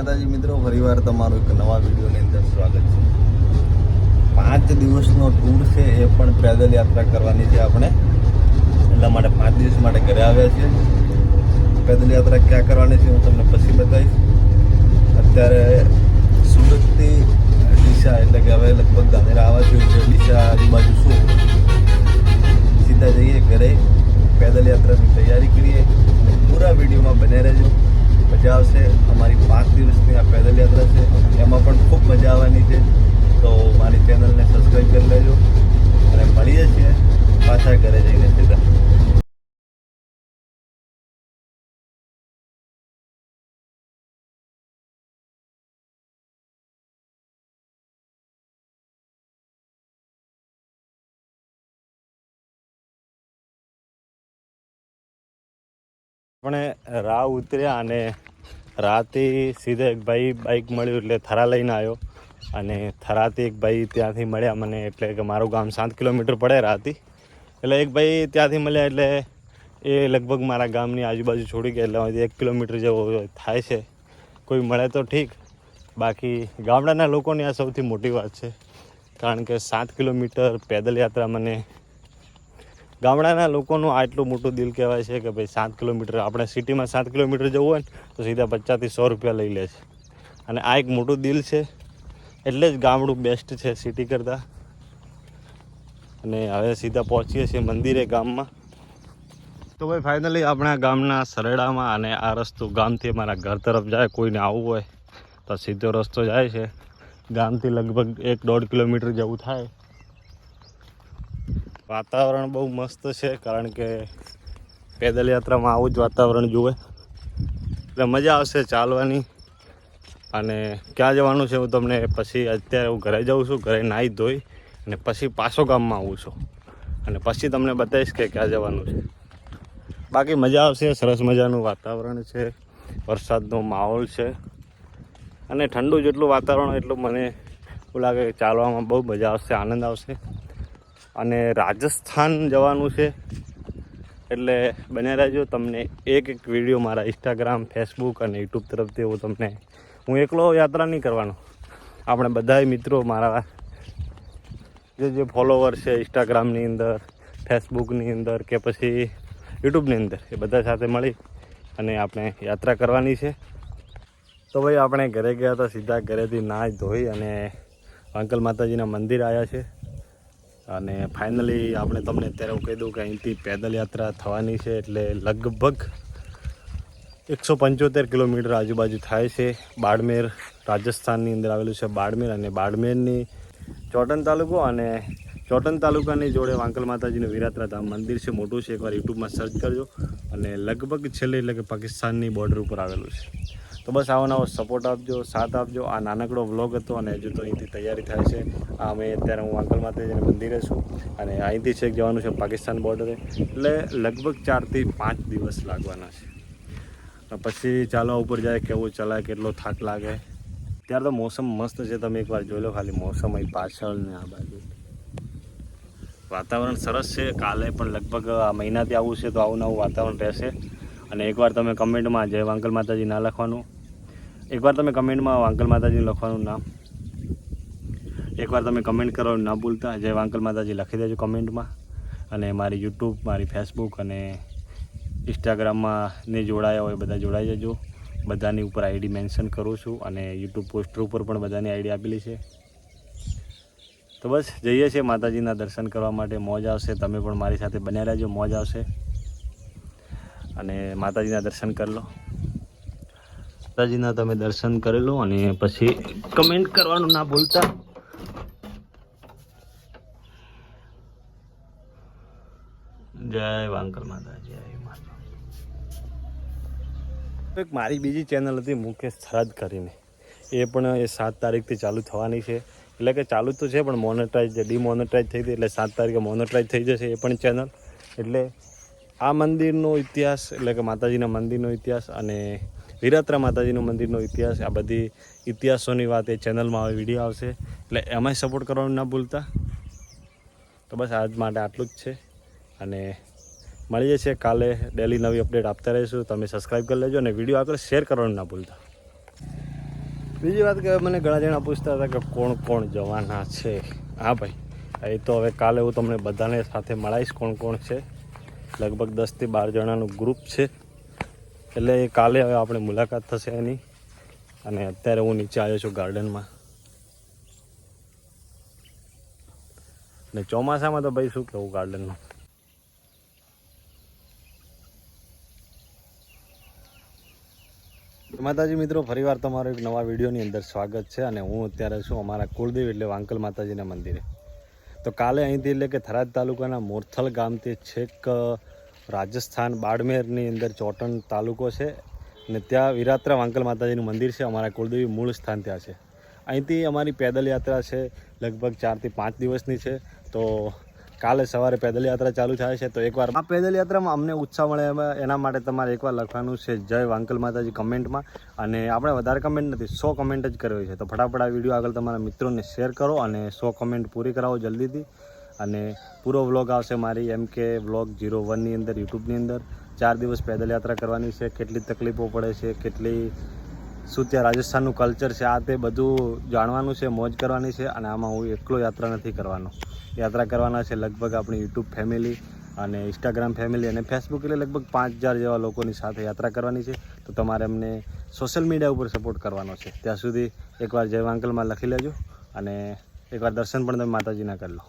માતાજી મિત્રો, ફરીવાર તમારું એક નવા વિડીયોની અંદર સ્વાગત છે. પાંચ દિવસનો ટૂર છે એ પણ પેદલ યાત્રા કરવાની છે આપણે. એટલા માટે પાંચ દિવસ માટે ઘરે આવ્યા છીએ. પેદલ યાત્રા ક્યાં કરવાની છે હું તમને પછી બતાવીશ. અત્યારે સુરતથી ડીસા, એટલે કે હવે લગભગ ગાંધીરા આવવા જેવું છે. ડીસા આજુબાજુ શું? સીધા જઈએ ઘરે, પેદલ યાત્રાની તૈયારી કરીએ. પૂરા વિડીયોમાં બને રહેજો. મજા આવશે. અમારી પાંચ દિવસની આ પેદલ યાત્રા છે. એમાં પણ ખૂબ મજા આવવાની છે. તો મારી ચેનલને સબસ્ક્રાઈબ કરી લેજો. અને મળીએ છીએ પાછા ઘરે જઈને. સીધા આપણે રાહ ઉતર્યા અને રાતે સીધે એક ભાઈ બાઇક મળ્યું એટલે થરા લઈને આવ્યો. અને થરાથી એક ભાઈ ત્યાંથી મળ્યા મને એટલે કે મારું ગામ સાત કિલોમીટર પડે રાતી એટલે એક ભાઈ ત્યાંથી મળ્યા એટલે એ લગભગ મારા ગામની આજુબાજુ છોડી ગયા એટલે એક કિલોમીટર જેવો થાય છે. કોઈ મળે તો ઠીક. બાકી ગામડાના લોકોની આ સૌથી મોટી વાત છે. કારણ કે સાત કિલોમીટર પેદલ યાત્રા મને ગામડાના લોકોનું આટલું મોટું દિલ કહેવાય છે કે ભાઈ સાત કિલોમીટર, આપણે સિટીમાં સાત કિલોમીટર જવું હોય ને, તો સીધા પચાસથી સો રૂપિયા લઈ લે છે. અને આ એક મોટું દિલ છે, એટલે જ ગામડું બેસ્ટ છે સિટી કરતાં. અને હવે સીધા પહોંચીએ છીએ મંદિરે ગામમાં. તો ભાઈ ફાઇનલી આપણા ગામના સરેડામાં અને આ રસ્તો ગામથી અમારા ઘર તરફ જાય, કોઈને આવવું હોય તો સીધો રસ્તો જાય છે. ગામથી લગભગ એક દોઢ કિલોમીટર જેવું થાય. વાતાવરણ બહુ મસ્ત છે, કારણ કે પેદલ યાત્રામાં આવું જ વાતાવરણ જુએ. એટલે મજા આવશે ચાલવાની. અને ક્યાં જવાનું છે હું તમને પછી અત્યારે હું ઘરે જાઉં છું, ઘરે નાહી ધોઈ અને પછી પાછો ગામમાં આવું છું. અને પછી તમને બતાવીશ કે ક્યાં જવાનું છે. બાકી મજા આવશે, સરસ મજાનું વાતાવરણ છે, વરસાદનો માહોલ છે. અને ઠંડુ જેટલું વાતાવરણ એટલું મને એવું લાગે કે ચાલવામાં બહુ મજા આવશે, આનંદ આવશે. અને રાજસ્થાન જવાનું છે. એટલે બને રહેજો, તમને એક એક વીડિયો મારા ઇન્સ્ટાગ્રામ ફેસબુક અને યુટ્યુબ તરફથી હું તમને, હું એકલો યાત્રા નહીં કરવાનો. આપણે બધાય મિત્રો મારા જે જે ફોલોવર છે ઇન્સ્ટાગ્રામની અંદર ફેસબુકની અંદર કે પછી યુટ્યુબની અંદર, એ બધા સાથે મળી અને આપણે યાત્રા કરવાની છે. તો ભાઈ, આપણે ઘરે ગયા હતા, સીધા ઘરેથી નાચ ધોઈ અને અંકલ માતાજીના મંદિર આવ્યા છે. અને ફાઇનલી આપણે તમને અત્યારે હું કહી દઉં કે અહીંથી પેદલ યાત્રા થવાની છે એટલે લગભગ એકસો પંચોતેર કિલોમીટર આજુબાજુ થાય છે. બાડમેર રાજસ્થાનની અંદર આવેલું છે બાડમેર અને બાડમેરની ચોટન તાલુકો અને ચોટન તાલુકાની જોડે વાંકલ માતાજીનું વિરાત્રા ધામ મંદિર છે. મોટું છે, એકવાર યુટ્યુબમાં સર્ચ કરજો. અને લગભગ છેલ્લે એટલે કે પાકિસ્તાનની બોર્ડર ઉપર આવેલું છે. તો બસ આવો નવો સપોર્ટ આપજો, સાથ આપજો. આ નાનકડો વ્લોગ હતો અને હજુ તો અહીંથી તૈયારી થાય છે. આ અમે અત્યારે હું વાંકલ માતાજીના મંદિરે છું અને અહીંથી છેક જવાનું છે પાકિસ્તાન બોર્ડરે એટલે લગભગ ચારથી પાંચ દિવસ લાગવાના છે. પછી ચાલવા ઉપર જાય, કેવું ચલાય, કેટલો થાક લાગે. ત્યારે તો મોસમ મસ્ત છે, તમે એકવાર જોઈ લો ખાલી મોસમ અહીં પાછળ ને આ બાજુ. વાતાવરણ સરસ છે, કાલે પણ લગભગ આ મહિનાથી આવું છે, તો આવું નવું વાતાવરણ રહેશે. અને એકવાર તમે કમેન્ટમાં જય વાંકલ માતાજી ના લખવાનું. એકવાર તમે કમેન્ટમાં વાંકલ માતાજી લખવાનું નામ. એકવાર તમે કમેન્ટ કરવાનું ના ભૂલતા. જય વાંકલ માતાજી, લખી દેજો કમેન્ટમાં. અને મારી યુટ્યુબ મારી ફેસબુક અને ઇન્સ્ટાગ્રામમાં ને જોડાયા હોય બધા જોડાઈ જજો. બધાની ઉપર આઈડી મેન્શન કરું છું અને યુટ્યુબ પોસ્ટર ઉપર પણ બધાની આઈડી આપેલી છે. તો બસ, જઈએ છીએ માતાજીના દર્શન કરવા માટે. મોજ આવશે. તમે પણ મારી સાથે બન્યા રહેજો. મોજ આવશે. અને માતાજીના દર્શન કરી લો. માતાજીના તમે દર્શન કરેલું અને પછી કમેન્ટ કરવાનું ના ભૂલતા. જય વાંકલ માતા. એક મારી બીજી ચેનલ હતી મુકેશ થરાદ કરીને. એ પણ એ સાત તારીખથી ચાલુ થવાની છે. એટલે કે ચાલુ તો છે, પણ મોનેટાઈઝ ડિમોનેટાઈઝ થઈ હતી એટલે સાત તારીખે મોનેટાઈઝ થઈ જશે એ પણ ચેનલ એટલે આ મંદિરનો ઇતિહાસ, એટલે કે માતાજીના મંદિરનો ઇતિહાસ અને વિરાત્રા માતાજીનું મંદિરનો ઇતિહાસ, આ બધી ઇતિહાસોની વાત એ ચેનલમાં હવે વીડિયો આવશે. એટલે એમાંય સપોર્ટ કરવાનું ના ભૂલતા. તો બસ આજ માટે આટલું જ છે. અને મળીએ છીએ કાલે. ડેલી નવી અપડેટ આપતા રહીશું. તમે સબસ્ક્રાઈબ કરી લેજો અને વીડિયો આગળ શેર કરવાનું ના ભૂલતા. બીજી વાત કે મને ઘણા જણા પૂછતા હતા કે કોણ કોણ જવાના છે? હા ભાઈ, એ તો હવે કાલે હું તમને બધાને સાથે મળાવીશ કોણ કોણ છે. લગભગ દસથી બાર જણાનું ગ્રુપ છે. એટલે કાલે હવે આપણે મુલાકાત થશે એની. અને અત્યારે હું નીચે આવ્યો છું ગાર્ડનમાં. ને ચોમાસામાં તો ભાઈ શું કહેવું ગાર્ડનનું માતાજી મિત્રો, ફરીવાર તમારો એક નવા વિડીયોની અંદર સ્વાગત છે અને હું અત્યારે છું અમારા કુળદેવ એટલે વાંકલ માતાજીના મંદિરે. તો કાલે અહીંથી એટલે કે થરાદ તાલુકાના મોરથલ ગામથી છેક રાજસ્થાન બાડમેરની અંદર ચોટણ તાલુકો છે અને ત્યાં વિરાત્રા વાંકલ માતાજીનું મંદિર છે. અમારા કુળદેવી મૂળ સ્થાન ત્યાં છે. અહીંથી અમારી પેદલ યાત્રા છે, લગભગ ચારથી પાંચ દિવસની છે. તો કાલે સવારે પેદલ યાત્રા ચાલુ થાય છે, તો એકવાર આ પેદલ યાત્રામાં અમને ઉત્સાહ મળે એના માટે તમારે એકવાર લખવાનું છે જય વાંકલ માતાજી કમેન્ટમાં. અને આપણે વધારે કમેન્ટ નથી, સો કમેન્ટ જ કરવી છે. તો ફટાફટ આ વીડિયો આગળ તમારા મિત્રોને શેર કરો અને સો કમેન્ટ પૂરી કરાવો જલ્દીથી. અને પૂરો વ્લોગ આવશે મારી એમ કે વ્લોગ જીરો વનની અંદર, યુટ્યુબની અંદર. ચાર દિવસ પેદલ યાત્રા કરવાની છે, કેટલી તકલીફો પડે છે, કેટલી, શું ત્યાં રાજસ્થાનનું કલ્ચર છે, આ તે બધું જાણવાનું છે, મોજ કરવાની છે અને આમાં હું એકલો યાત્રા નથી કરવાનો. યાત્રા કરવાના છે લગભગ આપણી યુટ્યુબ ફેમિલી અને ઇન્સ્ટાગ્રામ ફેમિલી અને ફેસબુક એટલે લગભગ પાંચ હજાર જેવા લોકોની સાથે યાત્રા કરવાની છે. તો તમારે અમને સોશિયલ મીડિયા ઉપર સપોર્ટ કરવાનો છે. ત્યાં સુધી એકવાર જય વાંકલમાં લખી લેજો અને એકવાર દર્શન પણ તમે માતાજીના કરી લો.